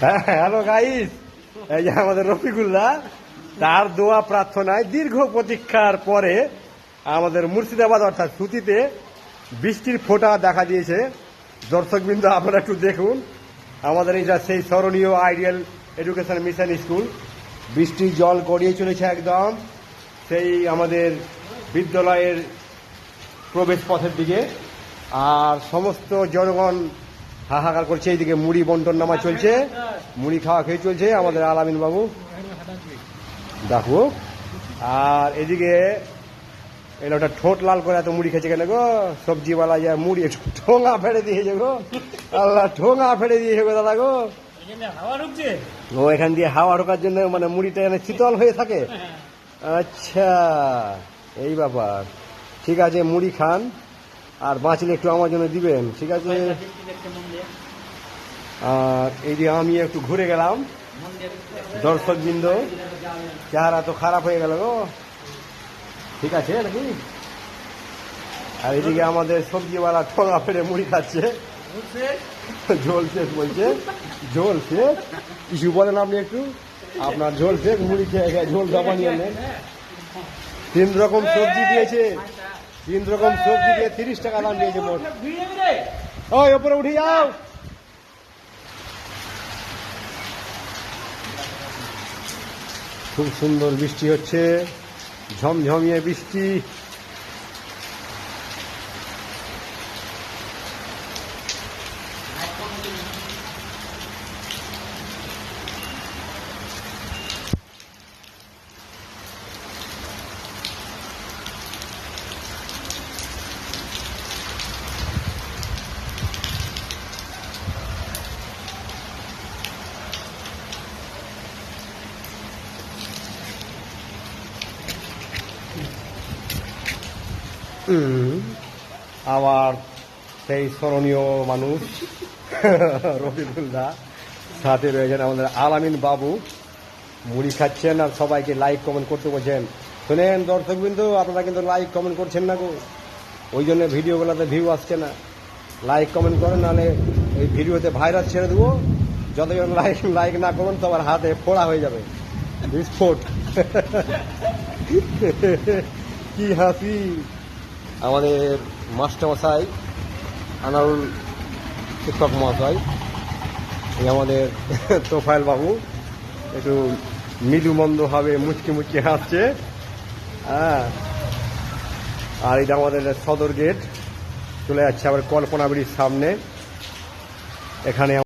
হ্যাঁ hello guys এই যে আমাদের রফিকুল্লাহ, তার দোয়া প্রার্থনায় দীর্ঘ প্রতীক্ষার পরে আমাদের মুর্শিদাবাদ অর্থাৎ সুতিতে বৃষ্টির ফোঁটা দেখা দিয়েছে। দর্শকবৃন্দ, আপনারা একটু দেখুন। আমাদের এইটা সেই স্মরণীয় আইডিয়াল এডুকেশন মিশন স্কুল, বৃষ্টির জল গড়িয়ে চলেছে একদম। সেই আমাদের বিদ্যালয়ের প্রবেশ পথের দিকে। আর সমস্ত জনগণ হাহাকার করছে, এইদিকে মুড়ি বন্টন নামা চলছে। মুড়ি খাওয়া খেয়ে চলছে আমাদের আলামিন বাবু। দেখো, আর এদিকে এটা ওটা ঠোঁট লাল করে এত মুড়ি খেয়েছে কেন গো? সবজিওয়ালা যা মুড়ি ঠোঙা ফেলে দিয়েছে গো। আল্লাহ, ঠোঙা ফেলে দিয়েছে গো দাদা গো। ও, এখান দিয়ে হাওয়া ঢোকার জন্য মানে মুড়িটা এখানে শীতল হয়ে থাকে। আচ্ছা এই ব্যাপার। ঠিক আছে, মুড়ি খান। আর বাঁচলে একটু আমার জন্য দিবেন ঠিক আছে? আর এই যে আমি একটু ঘুরে গেলাম দর্শক বৃন্দ চেহারা তো খারাপ হয়ে গেল গো। ঠিক আছে নাকি? আর এদিকে আমাদের সবজিওয়ালা ঠোঙা ফেলে মুড়ি খাচ্ছে। ঝোল শেষ বলছে। ঝোল শেষ? কিছু বলেন আপনি একটু। আপনার ঝোল শেষ মুড়ি খেয়ে খেয়ে ঝোল জমা নিয়ে নেন। তিন রকম সবজি দিয়েছে। তিন রকম সবজি দিয়ে তিরিশ টাকা দাম দিয়েছে ওই, ওপরে উঠে যাও। খুব সুন্দর বৃষ্টি হচ্ছে, ঝমঝমিয়ে বৃষ্টি। আবার সেই স্মরণীয় মানুষ, রফিকুল্লাহ, সাথে রয়েছেন আমাদের আলামিন বাবু। মুড়ি খাচ্ছেন আর সবাইকে লাইক কমেন্ট করতে বলছেন। শোনেন দর্শক বিন্দু, আপনারা কিন্তু লাইক কমেন্ট করছেন না গো। ওই জন্য ভিডিওগুলোতে ভিউ আসছে না। লাইক কমেন্ট করেন, নাহলে এই ভিডিওতে ভাইরাস ছেড়ে দেবো। যতজন লাইক লাইক না করবেন সবার হাতে ফোড়া হয়ে যাবে। বিস্ফোট। কি হাসি। আমাদের মাস্টারমশাই আনারুল শিক্ষক মহাশয়, এই আমাদের তোফায়েল বাবু, একটু মৃদু মন্দভাবে মুচকি মুচকি হাসছে। হ্যাঁ। আর এটা আমাদের সদর গেট, চলে যাচ্ছে আবার কল্পনা বাড়ির সামনে। এখানে